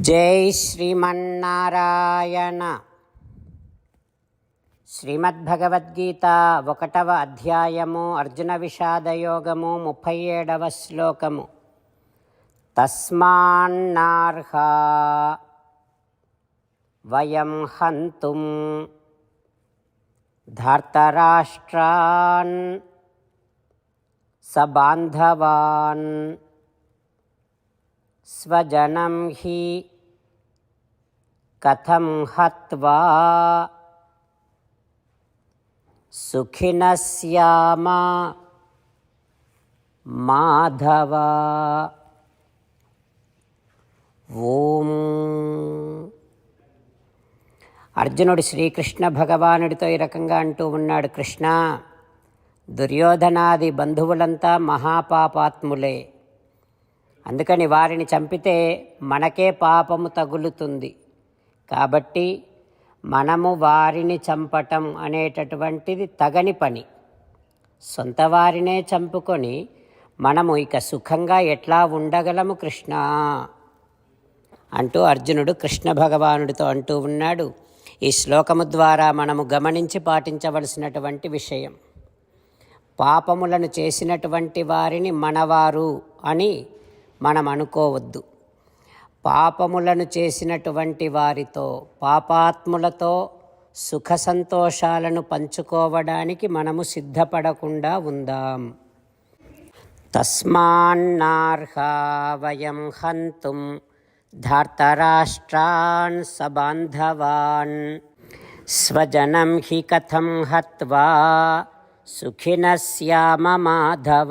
జై శ్రీమన్నారాయణ. శ్రీమద్భగవద్గీత ఒకటవ అధ్యాయము అర్జున విషాదయోగము ముప్పై ఏడవ శ్లోకము. తస్మాన్నార్హా వయం హంతుం ధార్తరాష్ట్రాన్ సబాంధవాన్ స్వజనం హి కథం హత్వా సుఖినः స్యామ మాధవ ఓం అర్జునుడు శ్రీకృష్ణ భగవానుడితో ఈ రకంగా అంటూ ఉన్నాడు కృష్ణ దుర్యోధనాది బంధువులంతా మహాపాపాత్ములే. అందుకని వారిని చంపితే మనకే పాపము తగులుతుంది. కాబట్టి మనము వారిని చంపటం అనేటటువంటిది తగని పని. సొంత వారినే చంపుకొని మనము ఇక సుఖంగా ఎట్లా ఉండగలము కృష్ణ? అంటూ అర్జునుడు కృష్ణ భగవానుడితో అంటూ ఉన్నాడు. ఈ శ్లోకము ద్వారా మనము గమనించి పాటించవలసినటువంటి విషయం. పాపములను చేసినటువంటి వారిని మనవారు అని మనం అనుకోవద్దు. పాపములను చేసినటువంటి వారితో పాపాత్ములతో సుఖ సంతోషాలను పంచుకోవడానికి మనము సిద్ధపడకుండా ఉందాం. తస్మాన్నార్హా వయం హంతుం ధార్తరాష్ట్రాన్ సబాంధవాన్ స్వజనం హి కథం హత్వా సుఖిన శ్యామ మాధవ.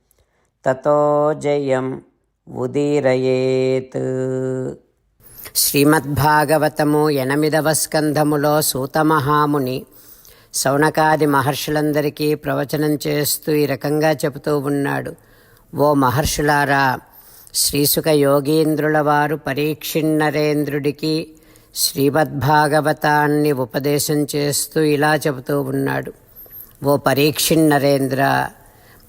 తతో జయం ఉదీరయేత్. శ్రీమద్భాగవతము ఎనిమిదవ స్కంధములో సూతమహాముని సౌనకాది మహర్షులందరికీ ప్రవచనం చేస్తూ ఈ రకంగా చెబుతూ ఉన్నాడు. ఓ మహర్షులారా శ్రీసుక యోగీంద్రుల వారు పరీక్షిణరేంద్రుడికి శ్రీమద్భాగవతాన్ని ఉపదేశం చేస్తూ ఇలా చెబుతూ ఉన్నాడు. ఓ పరీక్షిణరేంద్ర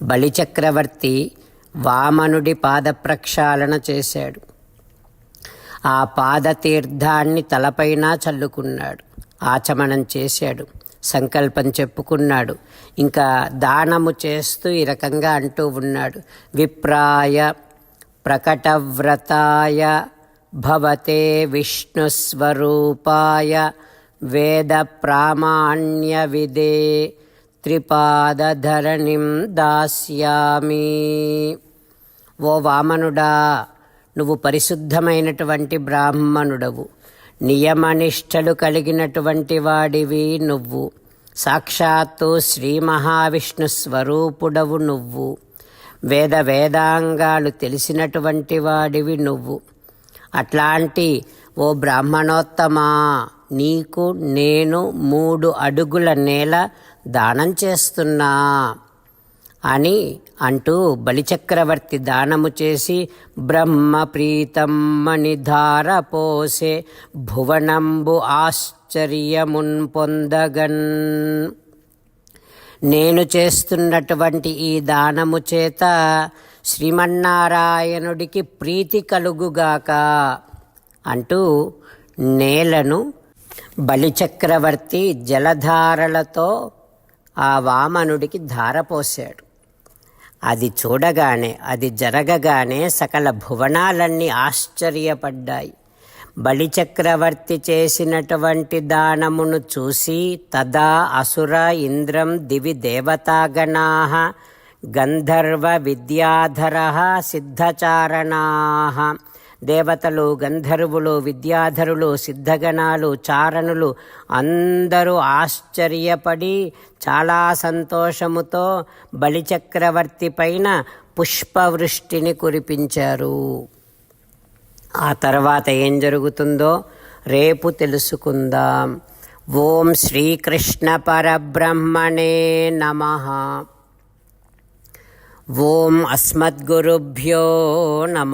బలిచక్రవర్తి వామనుడి పాద ప్రక్షాళన చేశాడు. ఆ పాదతీర్థాన్ని తలపైన చల్లుకున్నాడు. ఆచమనం చేశాడు. సంకల్పం చెప్పుకున్నాడు. ఇంకా దానము చేస్తూ ఈ రకంగా అంటూ ఉన్నాడు. విప్రాయ ప్రకటవ్రతాయ భవతే విష్ణుస్వరూపాయ వేద ప్రామాణ్య విదే త్రిపాదధరణిం దాస్యామి. ఓ వామనుడా నువ్వు పరిశుద్ధమైనటువంటి బ్రాహ్మణుడవు. నియమనిష్టలు కలిగినటువంటి వాడివి నువ్వు. సాక్షాత్తు శ్రీ మహావిష్ణు స్వరూపుడవు నువ్వు. వేద వేదాంగాలు తెలిసినటువంటి వాడివి నువ్వు. అట్లాంటి ఓ బ్రాహ్మణోత్తమా నీకు నేను మూడు అడుగుల నేల దానం చేస్తున్నా అని అంటూ బలిచక్రవర్తి దానము చేసి బ్రహ్మ ప్రీతమ్మని ధార పోసే భువనంబు ఆశ్చర్యమున్ పొందగన్. నేను చేస్తున్నటువంటి ఈ దానము చేత శ్రీమన్నారాయణుడికి ప్రీతి కలుగుగాక అంటూ నేలను బలిచక్రవర్తి జలధారలతో ఆ వామనుడికి ధారపోశాడు. అది చూడగానే అది జరగగానే సకల భువనాలన్నీ ఆశ్చర్యపడ్డాయి. బలిచక్రవర్తి చేసినటువంటి దానమును చూసి తదా అసుర ఇంద్రం దివి దేవతాగణా గంధర్వ విద్యాధర సిద్ధచారణా దేవతలు గంధర్వులు విద్యాధరులు సిద్ధగణాలు చారణులు అందరూ ఆశ్చర్యపడి చాలా సంతోషముతో బలిచక్రవర్తి పైన పుష్పవృష్టిని కురిపించారు. ఆ తర్వాత ఏం జరుగుతుందో రేపు తెలుసుకుందాం. ఓం శ్రీకృష్ణ పరబ్రహ్మణే నమ. ఓం అస్మద్గురుభ్యో నమ.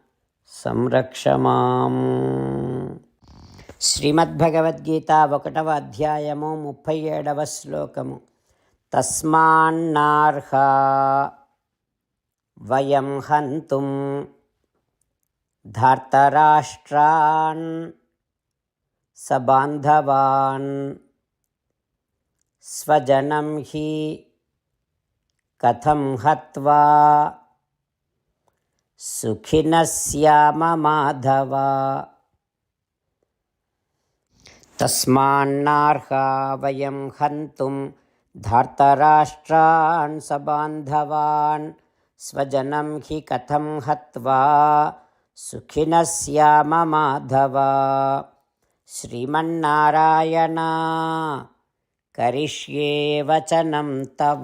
సంరక్షమాం శ్రీమద్భగవద్గీత ఒకటవ అధ్యాయము ముప్పై ఏడవ శ్లోకము. తస్మాన్నార్హ వయం హంతుం ధార్తరాష్ట్రాన్ సబాంధవాన్ స్వజనం హి కథం హత్వా सुखिनः श्याम माधव। तस्मान्नार्हा वयं हन्तुं धार्तराष्ट्रान् सबान्धवान् स्वजनं हि कथं हत्वा सुखिनः श्याम माधव। श्रीमन्नारायण, करिष्ये वचनं तव।